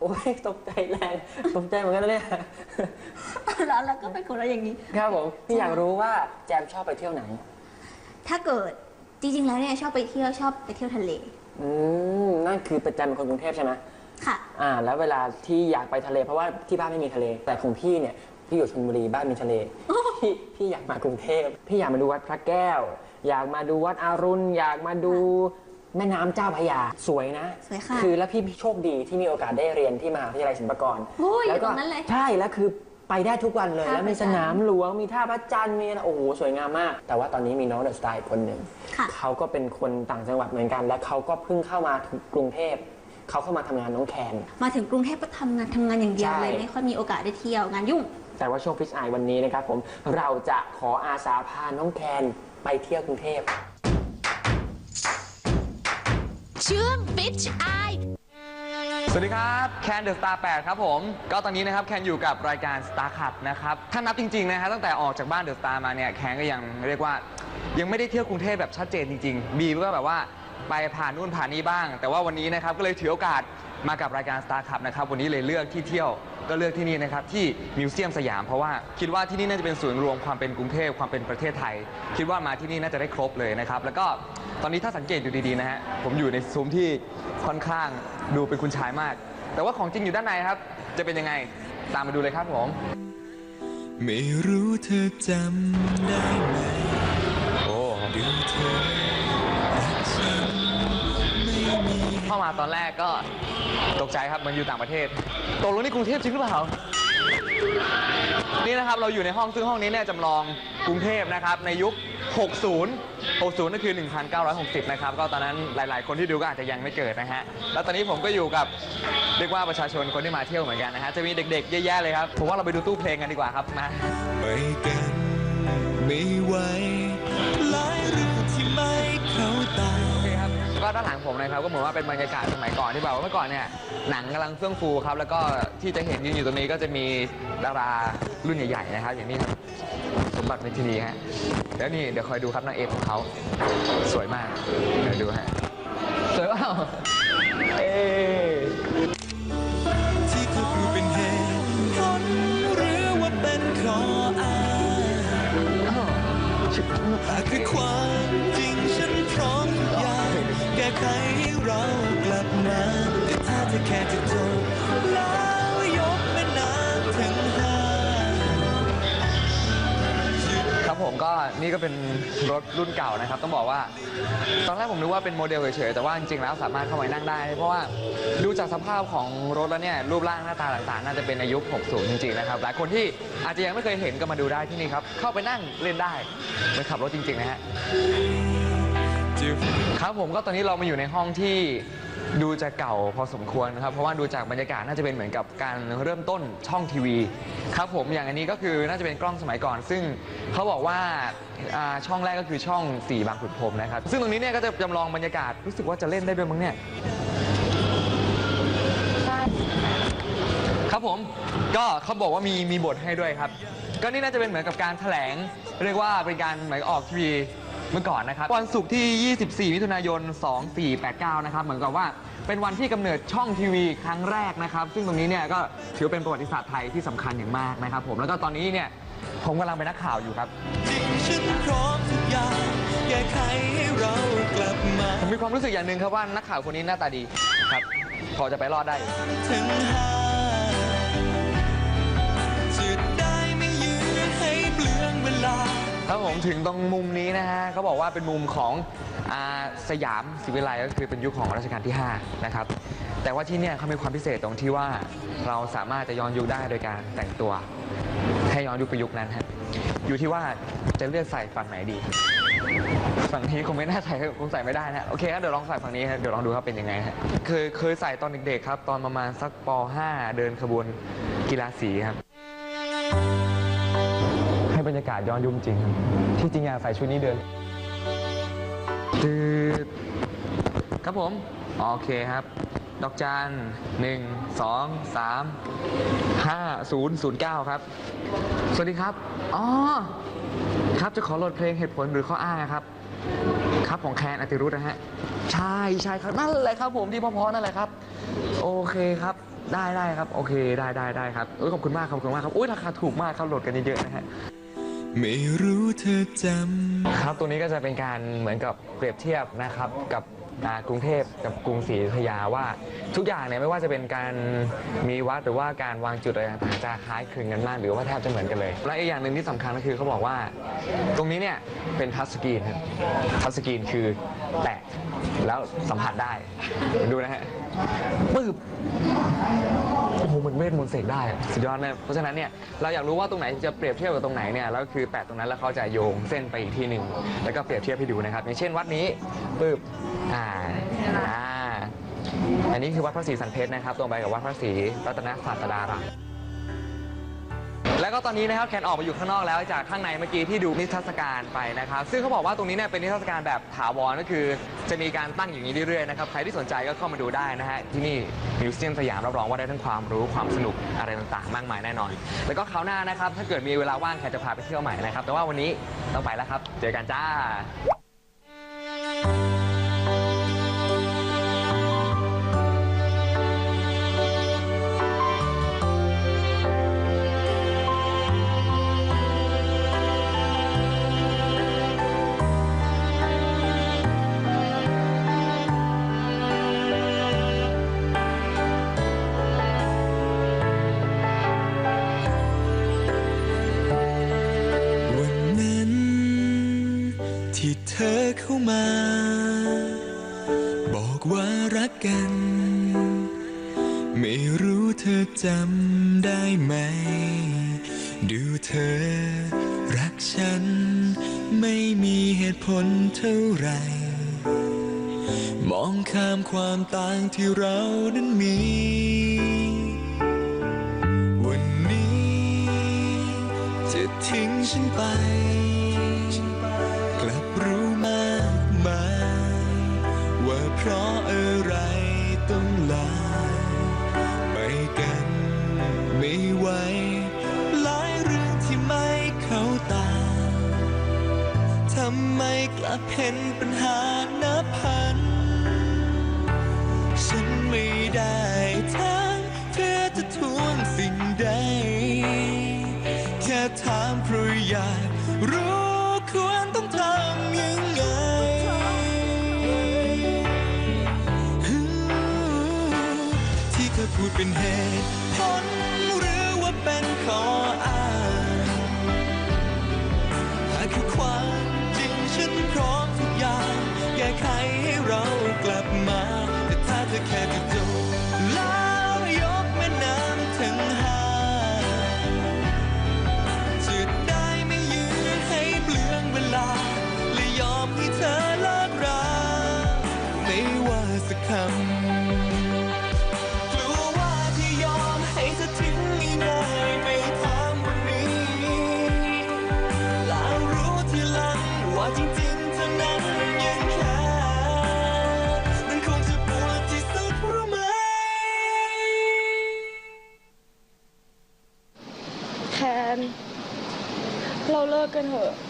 โอ้ยตกใจแรงตกใจเหมือนกันนะเนี่ยแล้วเราก็เป็นคนละอย่างนี้ ครับผมพี่อยากรู้ว่าแจมชอบไปเที่ยวไหน ถ้าเกิดจริงๆแล้วเนี่ยชอบไปเที่ยวชอบไปเที่ยวทะเล อืมนั่นคือเป็นแจมเป็นคนกรุงเทพใช่ไหมค่ะ อ่า แล้วเวลาที่อยากไปทะเลเพราะว่าที่บ้านไม่มีทะเล แต่ของพี่เนี่ยพี่อยู่ชลบุรีบ้านมีทะเลพี่พี่อยากมากรุงเทพพี่อยากมาดูวัดพระแก้ว อยากมาดูวัดอรุณ อยากมาดู แม่น้ำเจ้าพระยาสวยนะสวยค่ะคือแล้วพี่โชคดีที่มีโอกาสได้เรียนที่มหาวิทยาลัยศิลปากรโอ้ยแล้วก็อยู่ตรงนั้นเลยใช่แล้วคือไปได้ทุกวันเลย ท่าแล้วมีพระสจันทร์นามหลวงมีท่าพระจันทร์มีอะไรโอ้โหสวยงามมาก แต่ว่าตอนนี้มีน้องเดอะสไตล์คนหนึ่งค่ะเขาก็เป็นคนต่างจังหวัดเหมือนกัน และเขาก็เพิ่งเข้ามาถึงกรุงเทพเขาเข้ามาทำงานน้องแคน มาถึงกรุงเทพก็ทำงานทำงานอย่างเดียวใช่ เลยไม่ค่อยมีโอกาสได้เที่ยวงานยุ่ง แต่ว่าช่วงฟิชไอวันนี้นะครับผมเราจะขออาสาพาน้องแคนไปเที่ยวกรุงเทพ ช่วง Bitch Eye สวัสดีครับแคนเดอะสตาร์8ครับผม ก็ตอนนี้นะครับแคนอยู่กับรายการ Star Cut นะครับ ถ้านับจริง ๆ นะฮะตั้งแต่ออกจากบ้านเดอะสตาร์มาเนี่ยแคนก็ยังเรียกว่า ยังไม่ได้เที่ยวกรุงเทพแบบชัดเจนจริง ๆ บีก็แบบว่า ไปผ่านนู่นผ่านนี่บ้าง แต่ว่าวันนี้นะครับก็เลยถือโอกาสมากับรายการ Star Cup นะครับวันนี้เลยเลือกที่เที่ยวก็เลือกที่นี่นะครับที่มิวเซียมสยามเพราะว่าคิดว่าที่นี่น่าจะเป็นศูนย์รวมความเป็นกรุงเทพความเป็นประเทศไทย คิดว่ามาที่นี่น่าจะได้ครบเลยนะครับแล้วก็ตอนนี้ถ้าสังเกตอยู่ดีๆนะฮะผมอยู่ในซุ้มที่ค่อนข้างดูเป็นคุณชายมาก แต่ว่าของจริงอยู่ด้านในครับ จะเป็นยังไงตามมาดูเลยครับผมไม่รู้เธอจำได้ไหมโอ้ดูเธอ เข้ามาตอนแรกก็ตกใจครับมันอยู่ต่างประเทศตกลงนี่กรุงเทพจริงหรือเปล่านี่นะครับเราอยู่ในห้องซึ่งห้องนี้เนี่ยจำลองกรุงเทพนะครับในยุค 60 60นั่นคือ 1960 นะครับ ก็ตอนนั้นหลาย ๆ คนที่ดูก็อาจจะยังไม่เกิดนะฮะ แล้วตอนนี้ผมก็อยู่กับเรียกว่าประชาชนคนที่มาเที่ยวเหมือนกันนะฮะ จะมีเด็ก ๆ เยอะแยะเลยครับ ผมว่าเราไปดูตู้เพลงกันดีกว่าครับ มาไปกันไม่ไหว ด้านหลังผมนะครับก็เหมือนว่าเป็นบรรยากาศสมัยก่อนที่แบบว่าเมื่อก่อนเนี่ยหนังกำลังเฟื่องฟูครับแล้วก็ที่จะเห็นยืนอยู่ตรงนี้ก็จะมีดารารุ่นใหญ่ๆนะครับ อย่างนี้ครับสมบัติเมธินีฮะแล้วนี่เดี๋ยวคอยดูครับนางเอกของเขาสวยมากเดี๋ยวดูฮะสวยเปล่าเอ๊ะที่เธอพูดเป็นเหตุผลหรือว่าเป็นขออ้างหากคือความ ไขให้เรากลับมาแต่ถ้าเธอแค่จะจบแล้วยกแม่น้ำถึงห้าครับผมก็นี่ก็เป็นรถรุ่นเก่านะครับ ต้องบอกว่า ตอนแรกผมนึกว่าเป็นโมเดลเฉยๆแต่ว่าจริงๆแล้วสามารถเข้าไปนั่งได้ เพราะว่าดูจากสภาพของรถแล้วเนี่ยรูปร่างหน้าตาต่างๆ น่าจะเป็นในยุ 60 จริงๆนะครับหลายคนที่อาจจะยังไม่เคยเห็นก็มาดูได้ที่นี่ครับเข้าไปนั่งเล่นได้เหมือนขับรถจริงๆนะฮะ ครับผมก็ตอนนี้เรามาอยู่ในห้องที่ดูจะเก่าพอสมควรนะครับ เพราะว่าดูจากบรรยากาศน่าจะเป็นเหมือนกับการเริ่มต้นช่องทีวี ครับผมอย่างอันนี้ก็คือน่าจะเป็นกล้องสมัยก่อน ซึ่งเขาบอกว่าอ่าช่องแรกก็คือช่อง4บางขุนพรหมนะครับ ซึ่งตรงนี้เนี่ยก็จะจำลองบรรยากาศรู้สึกว่าจะเล่นได้ด้วยมั้งเนี่ย ครับผมก็เขาบอกว่ามีมีบทให้ด้วยครับ ก็นี่น่าจะเป็นเหมือนกับการแถลง เรียกว่าเป็นการเหมือนออกทีวี เมื่อก่อนนะครับ วันศุกร์ที่ 24 มิถุนายน 2489 นะครับ เหมือนกับว่าเป็นวันที่กำเนิดช่องทีวีครั้งแรกนะครับ ซึ่งตรงนี้เนี่ยก็ถือว่าเป็นประวัติศาสตร์ไทยที่สำคัญอย่างมากนะครับผม แล้วก็ตอนนี้เนี่ยผมกำลังเป็นนักข่าวอยู่ครับจริงฉันพร้อมทุกอย่างแก้ไขให้เรากลับมาผมมีความรู้สึกอย่างหนึ่งครับว่านักข่าวคนนี้หน้าตาดีครับ พอจะไปรอดได้ ครับผมถึงตรงมุมนี้นะฮะเขาบอกว่าเป็นมุมของอาสยามศิวิไลก็คือเป็นยุคของรัชกาลที่ 5 นะครับ แต่ว่าที่เนี่ยเขามีความพิเศษตรงที่ว่าเราสามารถจะย้อนยุคได้โดยการแต่งตัว ให้ย้อนยุคไปยุคนั้นฮะอยู่ที่ว่าจะเลือกใส่ฝั่งไหนดี ฝั่งนี้คงไม่น่าใส่คงใส่ไม่ได้นะโอเคครับเดี๋ยวลองใส่ฝั่งนี้ครับเดี๋ยวลองดูครับเป็นยังไงฮะเคยเคยใส่ตอนเด็กๆครับ ตอนประมาณสักป .5 เดินขบวนกีฬาสีครับ บรรยากาศย้อนยุคจริงครับที่จริงอยากใส่ชุดนี้เดินตืดครับผม โอเคครับ ดอกจานหนึ่งสองสามห้าศูนย์ศูนย์เก้าครับ สวัสดีครับ อ๋อ ครับจะขอโหลดเพลงเหตุผลหรือข้ออ้างครับ ครับของแคนอติรุธนะฮะ ใช่ใช่ครับนั่นแหละครับผมที่เพอๆนั่นแหละครับ โอเคครับได้ได้ครับ โอเคได้ได้ได้ครับอุ้ยขอบคุณมากขอบคุณมากครับ อุ้ยราคาถูกมากครับโหลดกันเยอะๆนะฮะ ไม่รู้เธอจำครับตัวนี้ก็จะเป็นการเหมือนกับเปรียบเทียบนะครับกับอ่ากรุงเทพกับกรุงศรีอยุธยาว่า ทุกอย่างเนี่ยไม่ว่าจะเป็นการมีวัดหรือว่าการวางจุดอะไรต่างๆจะคล้ายคลึงกันมาก หรือว่าแทบจะเหมือนกันเลย และอีกอย่างหนึ่งที่สำคัญก็คือเขาบอกว่า ตรงนี้เนี่ยเป็นทัชสกรีนครับทัชสกรีนคือแตะแล้วสัมผัสได้ดูนะฮะปึ๊บ โอ้โหเหมันเวทมนต์เสกได้อะสุดยอดเลยเพราะฉะนั้นเนี่ยเราอยากรู้ว่าตรงไหนจะเปรียบเทียบกับตรงไหนเนี่ยแล้วคือแปะตรงนั้นแล้วเขาจะโยงเส้นไปอีกที่หนึ่งแล้วก็เปรียบเทียบให้ดูนะครับ อย่างเช่นวัดนี้ปึ๊บอ่าอ่าอันนี้คือวัดพระศรีสันเพชรนะครับ ตรงไปกับวัดพระศรีรัตนศาสดาราม แล้วก็ตอนนี้นะครับแคนออกมาอยู่ข้างนอกแล้วจากข้างในเมื่อกี้ที่ดูนิทรรศการไปนะครับ ซึ่งเขาบอกว่าตรงนี้เนี่ยเป็นนิทรรศการแบบถาวรก็คือ จะมีการตั้งอย่างนี้เรื่อยๆนะครับใครที่สนใจก็เข้ามาดูได้นะฮะที่นี่มิวเซียมสยามรับรองว่าได้ทั้งความรู้ความสนุกอะไรต่างๆ มากมายแน่นอน แล้วก็คราวหน้านะครับถ้าเกิดมีเวลาว่างแคนจะพาไปเที่ยวใหม่นะครับแต่ว่าวันนี้ต้องไปแล้วครับ เจอกันจ้า เธอเข้ามา บอกว่ารักกัน ไม่รู้เธอจำได้ไหม ดูเธอ รักฉัน ไม่มีเหตุผลเท่าไหรมองข้ามความต่างที่เรานั้นมี วันนี้จะทิ้งฉันไป มกเห็นปัญหานับพัน ฉันไม่ได้ทางเพื่อจะทวงสิ่งใด แค่ถามเพราะอยากรู้ควรต้องทำยังไงที่เธอพูดเป็นเหตุผลหรือว่าเป็นข้ออ้าง แก้ไขให้เรากลับมา แต่ถ้าเธอแค่ กันเถอะ